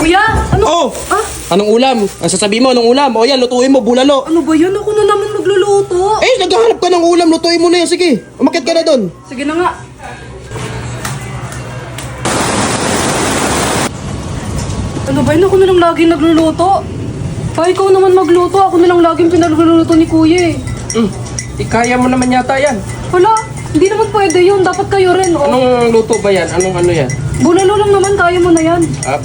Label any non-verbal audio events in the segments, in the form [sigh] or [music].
Kuya, ano? Oh! Ah, Anong ulam? Ang sasabihin mo, anong ulam? O yan, lutuin mo, bulalo. ano ba yan? Ako na naman magluluto. Eh, naghahanap ka ng ulam, lutuin mo na yan. Sige, umakit ka na doon. Sige na nga. Ano ba yun? Ako na lang laging nagluluto. Pa, ikaw naman magluto. Ako na lang laging pinagluluto ni Kuya eh. Mm. Ikaya mo naman yata yan. Wala, hindi naman pwede yun. Dapat kayo rin. Oh. Anong luto ba yan? Anong ano yan? Bulalo lang naman, kaya mo na yan. Ah.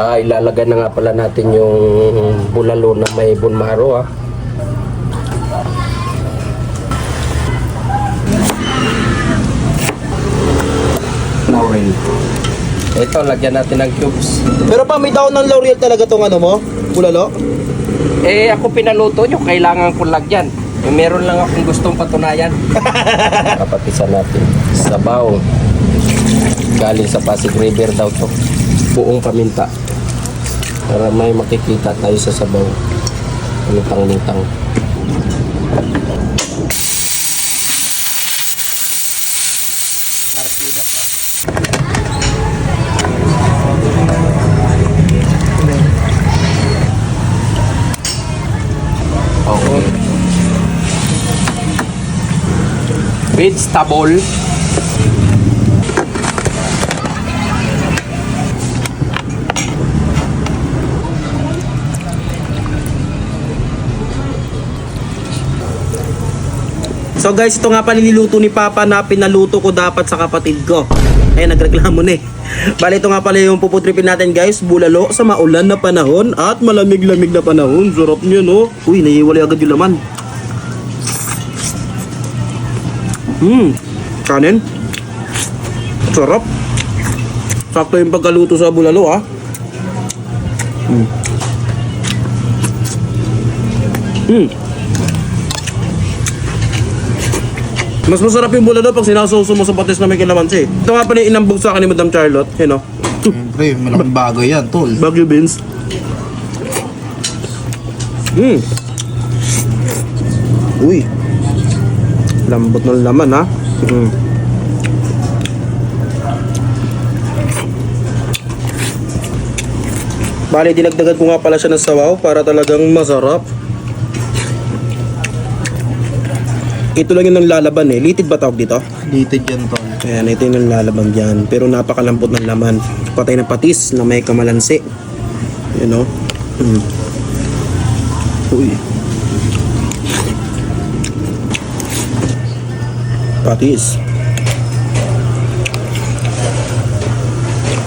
Ah, ilalagay na nga pala natin yung bulalo na may bunmaro ah. Laurel. Ito, lagyan natin ng cubes. Pero pa, may daon ng laurel talaga tong ano mo? Bulalo? Eh, ako pinaluto nyo, kailangan ko lagyan. Eh, meron lang akong gustong patunayan. [laughs] Kapatisan natin. Sabaw. Galing sa Pasig River daw to. Buong paminta. Para may makikita tayo sa sabaw. Lutang-lutang. Okay. Vegetable. So guys, ito nga pala niluto ni Papa na pinaluto ko dapat sa kapatid ko. Ayun, nagreklamo na eh. Bali, ito nga pala yung puputripin natin guys. Bulalo sa maulan na panahon at malamig-lamig na panahon. Sarap niya no. Uy, nahiwalay agad yung laman. Hmm, kanin. Sarap. Sakto yung pagkaluto sa bulalo ah. Hmm. Hmm. Mas masarap yung bulalo pag sinasawso mo sa patis na may kalamansi. Ito nga pala yung inambog sa akin ni Madam Charlotte. Yun o. Siyempre, malaking bagay yan, tol. Baguio beans. Hmm. Uy. Lambot ng laman ha. Hmm. Bali, dinagdagan ko nga pala siya ng sabaw para talagang masarap. Ito lang yung nang lalaban eh. Litid ba tawag dito? Litid yan, tol. Ayan, ito yung nalalaban dyan. Pero napakalambot ng laman. Patay ng patis na may kamalansi. You know? Mm. Uy. Patis.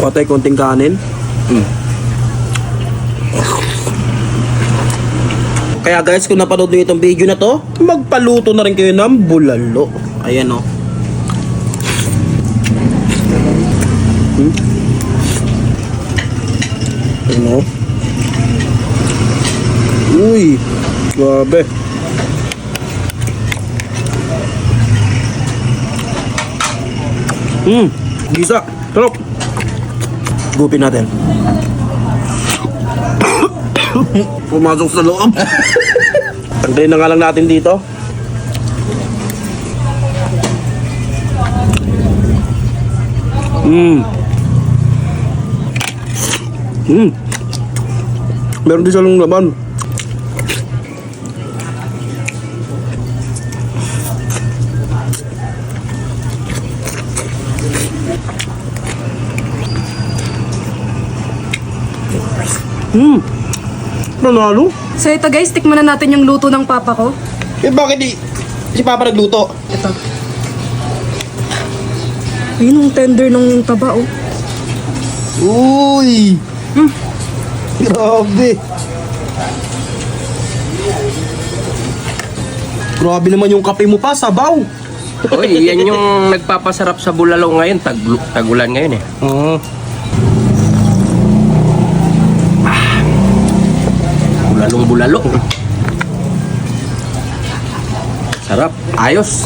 Patay konting kanin. Mm. Kaya guys, kung napanood nyo itong video na to, magpaluto na rin kayo ng bulalo. Ayan oh. o. Ano? Uy, grabe. Hmm, gisa. Sarap. Gupin natin. [laughs] Pumasok sa loob. [laughs] Tanggalin na nga lang natin dito. Hmm. Hmm. Meron din silang laman. Hmm. Nanalo? So ito guys, tikman na natin yung luto ng papa ko. Eh bakit di si Papa nagluto? Ito. Ayun, ang tender ng taba oh. Uy! Hmm. Grabe! Grabe naman yung kape mo pa, sabaw! Uy, yan yung nagpapasarap sa bulalo ngayon. Tag tagulan ngayon eh. Oo. Bulalong bulalo. Sarap. Ayos.